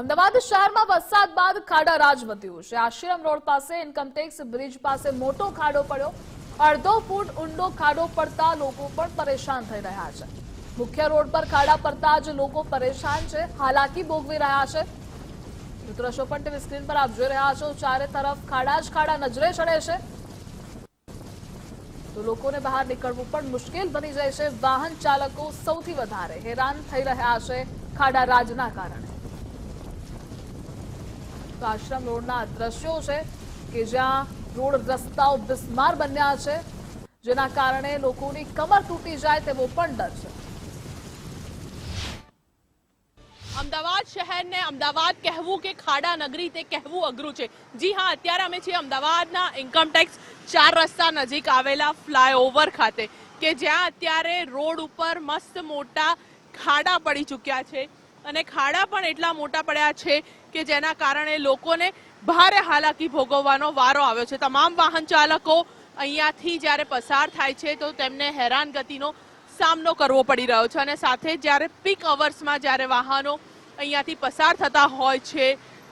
અમદાવાદ શહેરમાં વરસાદ બાદ ખાડા રાજ વધ્યું છે. આશ્રમ રોડ પાસે ઇન્કમટેક્સ બ્રિજ પાસે મોટો ખાડો પડ્યો. અડધો ફૂટ ઊંડો ખાડો પડતા લોકો પણ પરેશાન થઈ રહ્યા છે. મુખ્ય રોડ પર ખાડા પડતા જ લોકો પરેશાન છે. હાલાકી ભોગવી રહ્યા છે. દ્રશ્યો પણ ટીવી સ્ક્રીન પર આપ જોઈ રહ્યા છો. ચારે તરફ ખાડા જ ખાડા નજરે ચડે છે. તો લોકોને બહાર નીકળવું પણ મુશ્કેલ બની જાય છે. વાહન ચાલકો સૌથી વધારે હેરાન થઈ રહ્યા છે. ખાડા રાજના કારણે. તો આશ્રમ રોડના દ્રશ્યો છે કે જ્યાં રોડ રસ્તાઓ બિસ્માર બન્યા છે, જેના કારણે લોકોની કમર તૂટી જાય તેવો પણ ડર છે. અમદાવાદ શહેરને અમદાવાદ કહેવું કે ખાડા નગરી તે કહેવું અઘરું છે. જી હા, અત્યારે અમે છીએ અમદાવાદના ઇન્કમટેક્સ ચાર રસ્તા નજીક આવેલા ફ્લાયઓવર ખાતે, કે જ્યાં અત્યારે રોડ ઉપર મસ્ત મોટા ખાડા પડી ચૂક્યા છે. અને ખાડા પણ એટલા મોટા પડ્યા છે કે જેના કારણે લોકોને ભારે હાલાકી ભોગવવાનો વારો આવ્યો છે. તમામ વાહન ચાલકો અહીંયાથી જ્યારે પસાર થાય છે તો તેમને હેરાનગતિનો સામનો કરવો પડી રહ્યો છે અને સાથે જ્યારે પીક અવર્સમાં જ્યારે વાહનો અહીંયાથી પસાર થતા હોય છે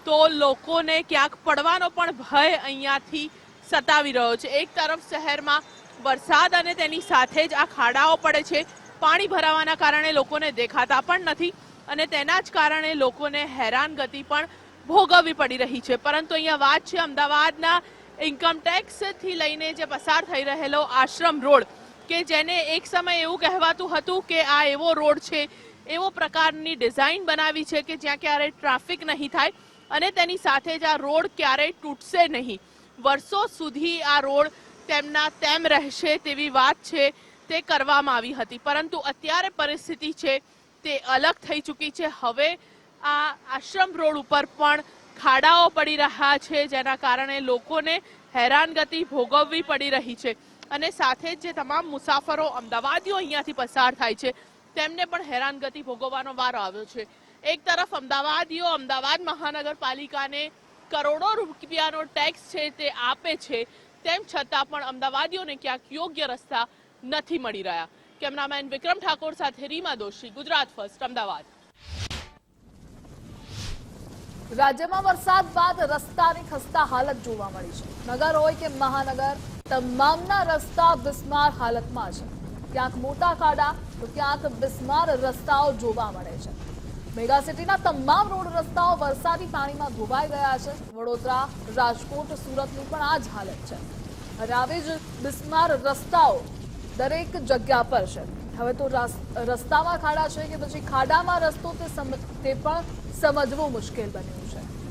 તો લોકોને ક્યાંક પડવાનો પણ ભય અહીંયાથી સતાવી રહ્યો છે. એક તરફ શહેરમાં વરસાદ અને તેની સાથે જ આ ખાડાઓ પડે છે. પાણી ભરાવાના કારણે લોકોને દેખાતા પણ નથી. અને તેના જ કારણે લોકોને હેરાનગતિ પણ ભોગવવી પડી રહી છે. પરંતુ અહીંયા વાત છે અમદાવાદના ઇન્કમટેક્સથી લઈને જે પસાર થઈ રહેલો આશ્રમ રોડ, કે જેને એક સમય એવું કહેવાતું હતું કે આ એવો રોડ છે, એવો પ્રકારની ડિઝાઇન બનાવી છે કે જ્યાં ક્યારેય ટ્રાફિક નહીં થાય અને તેની સાથે જ આ રોડ ક્યારેય તૂટશે નહીં. વર્ષો સુધી આ રોડ તેમના તેમ રહેશે તેવી વાત છે તે કરવામાં આવી હતી. પરંતુ અત્યારે પરિસ્થિતિ છે તે અલગ થઈ ચૂકી છે. હવે આ આશ્રમ રોડ ઉપર પણ ખાડાઓ પડી રહ્યા છે, જેના કારણે લોકોને હેરાનગતિ ભોગવવી પડી રહી છે. અને સાથે જ જે તમામ મુસાફરો અમદાવાદીઓ અહીંયાથી પસાર થાય છે, તેમને પણ હેરાનગતિ ભોગવવાનો વારો આવ્યો છે. એક તરફ અમદાવાદીઓ અમદાવાદ મહાનગરપાલિકાને કરોડો રૂપિયાનો ટેક્સ છે તે આપે છે, તેમ છતાં પણ અમદાવાદીઓને ક્યાંક યોગ્ય રસ્તા નથી મળી રહ્યા. કેમેરામેન વિક્રમ ઠાકોર સાથે રીમા દોશી, ગુજરાત ફર્સ્ટ, અમદાવાદ. રાજ્યમાં વરસાદ બાદ રસ્તાની ખસ્તા હાલત જોવા મળી છે. નગર હોય કે મહાનગર, તમામના રસ્તા બિસ્માર હાલતમાં છે. ક્યાંક મોટા ખાડા તો ક્યાંક બિસ્માર રસ્તાઓ જોવા મળે છે. મેગા સિટીના તમામ રોડ રસ્તાઓ વરસાદી પાણીમાં ધોવાઈ ગયા છે. વડોદરા, રાજકોટ, સુરતની પણ આ જ હાલત છે. અને આવી જ બિસ્માર રસ્તાઓ દરેક જગ્યા પર છે. હવે તો રાસ- રસ્તામાં ખાડા છે કે પછી ખાડામાં રસ્તો તે પણ સમજવું મુશ્કેલ બન્યું છે.